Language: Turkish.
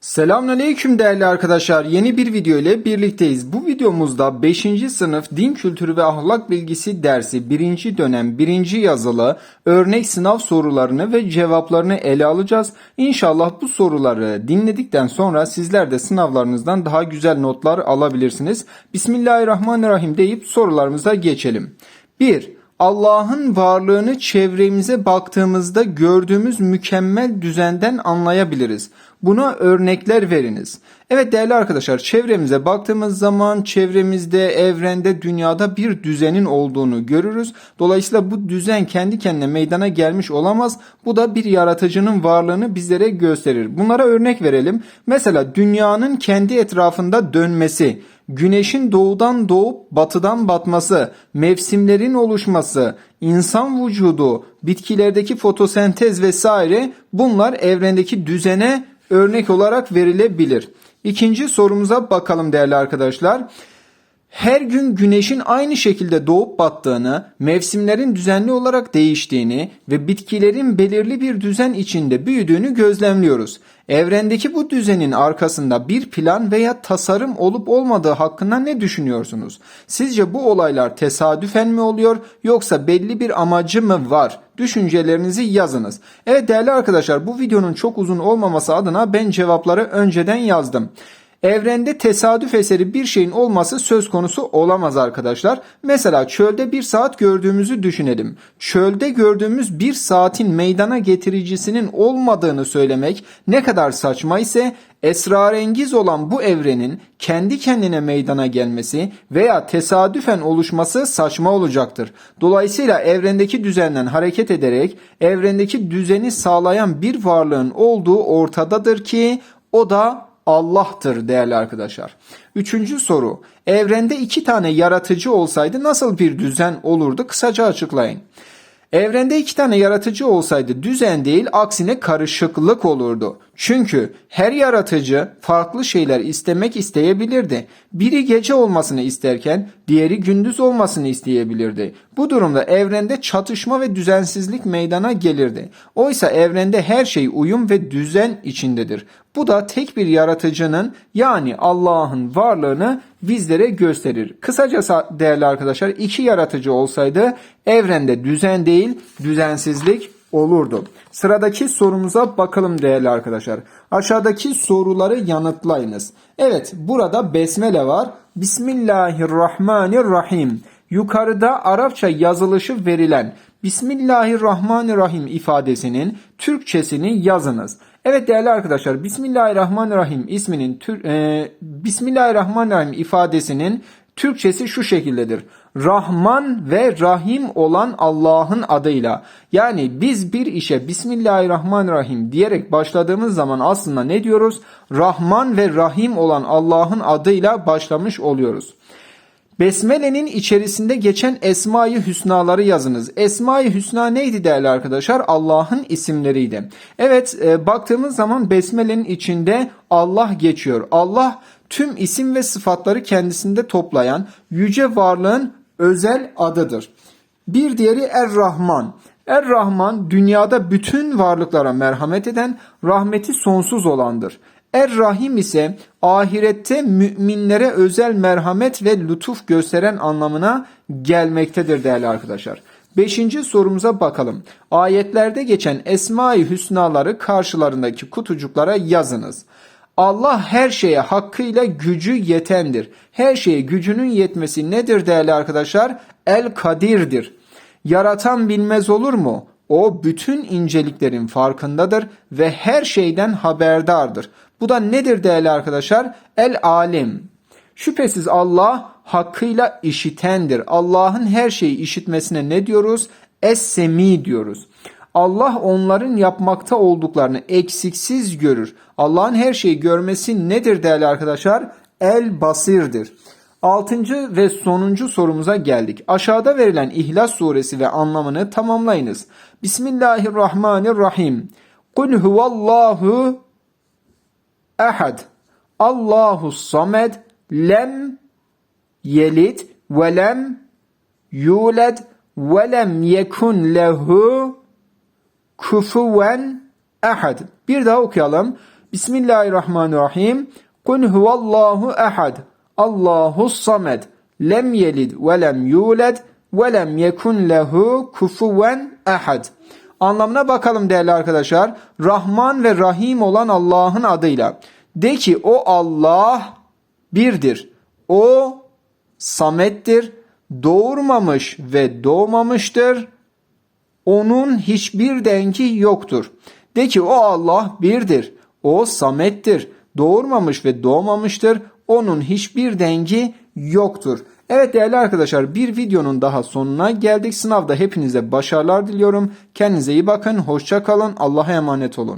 Selamünaleyküm değerli arkadaşlar. Yeni bir video ile birlikteyiz. Bu videomuzda 5. sınıf din kültürü ve ahlak bilgisi dersi 1. dönem 1. yazılı örnek sınav sorularını ve cevaplarını ele alacağız. İnşallah bu soruları dinledikten sonra sizler de sınavlarınızdan daha güzel notlar alabilirsiniz. Bismillahirrahmanirrahim deyip sorularımıza geçelim. 1. Allah'ın varlığını çevremize baktığımızda gördüğümüz mükemmel düzenden anlayabiliriz. Buna örnekler veriniz. Evet değerli arkadaşlar çevremize baktığımız zaman çevremizde, evrende, dünyada bir düzenin olduğunu görürüz. Dolayısıyla bu düzen kendi kendine meydana gelmiş olamaz. Bu da bir yaratıcının varlığını bizlere gösterir. Bunlara örnek verelim. Mesela dünyanın kendi etrafında dönmesi, güneşin doğudan doğup batıdan batması, mevsimlerin oluşması, insan vücudu, bitkilerdeki fotosentez vesaire bunlar evrendeki düzene örnek olarak verilebilir. İkinci sorumuza bakalım değerli arkadaşlar. Her gün güneşin aynı şekilde doğup battığını, mevsimlerin düzenli olarak değiştiğini ve bitkilerin belirli bir düzen içinde büyüdüğünü gözlemliyoruz. Evrendeki bu düzenin arkasında bir plan veya tasarım olup olmadığı hakkında ne düşünüyorsunuz? Sizce bu olaylar tesadüfen mi oluyor yoksa belli bir amacı mı var? Düşüncelerinizi yazınız. Evet değerli arkadaşlar bu videonun çok uzun olmaması adına ben cevapları önceden yazdım. Evrende tesadüf eseri bir şeyin olması söz konusu olamaz arkadaşlar. Mesela çölde bir saat gördüğümüzü düşünelim. Çölde gördüğümüz bir saatin meydana getiricisinin olmadığını söylemek ne kadar saçma ise esrarengiz olan bu evrenin kendi kendine meydana gelmesi veya tesadüfen oluşması saçma olacaktır. Dolayısıyla evrendeki düzenden hareket ederek evrendeki düzeni sağlayan bir varlığın olduğu ortadadır ki o da Allah'tır değerli arkadaşlar. Üçüncü soru. Evrende iki tane yaratıcı olsaydı nasıl bir düzen olurdu? Kısaca açıklayın. Evrende iki tane yaratıcı olsaydı düzen değil aksine karışıklık olurdu. Çünkü her yaratıcı farklı şeyler istemek isteyebilirdi. Biri gece olmasını isterken diğeri gündüz olmasını isteyebilirdi. Bu durumda evrende çatışma ve düzensizlik meydana gelirdi. Oysa evrende her şey uyum ve düzen içindedir. Bu da tek bir yaratıcının yani Allah'ın varlığını bizlere gösterir. Kısacası değerli arkadaşlar iki yaratıcı olsaydı evrende düzen değil düzensizlik olurdu. Sıradaki sorumuza bakalım değerli arkadaşlar. Aşağıdaki soruları yanıtlayınız. Evet burada besmele var. Bismillahirrahmanirrahim. Yukarıda Arapça yazılışı verilen Bismillahirrahmanirrahim ifadesinin Türkçesini yazınız. Evet değerli arkadaşlar Bismillahirrahmanirrahim isminin tür, e, Bismillahirrahmanirrahim ifadesinin Türkçesi şu şekildedir. Rahman ve Rahim olan Allah'ın adıyla. Yani biz bir işe Bismillahirrahmanirrahim diyerek başladığımız zaman aslında ne diyoruz? Rahman ve Rahim olan Allah'ın adıyla başlamış oluyoruz. Besmele'nin içerisinde geçen Esma-i Hüsnaları yazınız. Esma-i Hüsna neydi değerli arkadaşlar? Allah'ın isimleriydi. Evet e, baktığımız zaman Besmele'nin içinde Allah geçiyor. Allah tüm isim ve sıfatları kendisinde toplayan yüce varlığın özel adıdır. Bir diğeri Er-Rahman. Er-Rahman dünyada bütün varlıklara merhamet eden, rahmeti sonsuz olandır. Er-Rahim ise ahirette müminlere özel merhamet ve lütuf gösteren anlamına gelmektedir değerli arkadaşlar. Beşinci sorumuza bakalım. Ayetlerde geçen Esma-i Hüsnaları karşılarındaki kutucuklara yazınız. Allah her şeye hakkıyla gücü yetendir. Her şeye gücünün yetmesi nedir değerli arkadaşlar? El Kadir'dir. Yaratan bilmez olur mu? O bütün inceliklerin farkındadır ve her şeyden haberdardır. Bu da nedir değerli arkadaşlar? El alim. Şüphesiz Allah hakkıyla işitendir. Allah'ın her şeyi işitmesine ne diyoruz? Es-semi diyoruz. Allah onların yapmakta olduklarını eksiksiz görür. Allah'ın her şeyi görmesi nedir değerli arkadaşlar? El basirdir. Altıncı ve sonuncu sorumuza geldik. Aşağıda verilen İhlas suresi ve anlamını tamamlayınız. Bismillahirrahmanirrahim. Kul huvallahu ehad. Allahu samed. Lem yelid ve lem yulad ve lem yekun lehu kufuven ehad. Bir daha okuyalım. Bismillahirrahmanirrahim. Kul huvallahu ehad. Allahus samed. Lem yelid ve lem yulad ve lem yekun lehu kufuven ehad. Anlamına bakalım değerli arkadaşlar. Rahman ve Rahim olan Allah'ın adıyla. De ki o Allah birdir. O samettir. Doğurmamış ve doğmamıştır. Onun hiçbir dengi yoktur. De ki o Allah birdir. O samettir. Doğurmamış ve doğmamıştır. Onun hiçbir dengi yoktur. Evet değerli arkadaşlar bir videonun daha sonuna geldik. Sınavda hepinize başarılar diliyorum. Kendinize iyi bakın. Hoşça kalın. Allah'a emanet olun.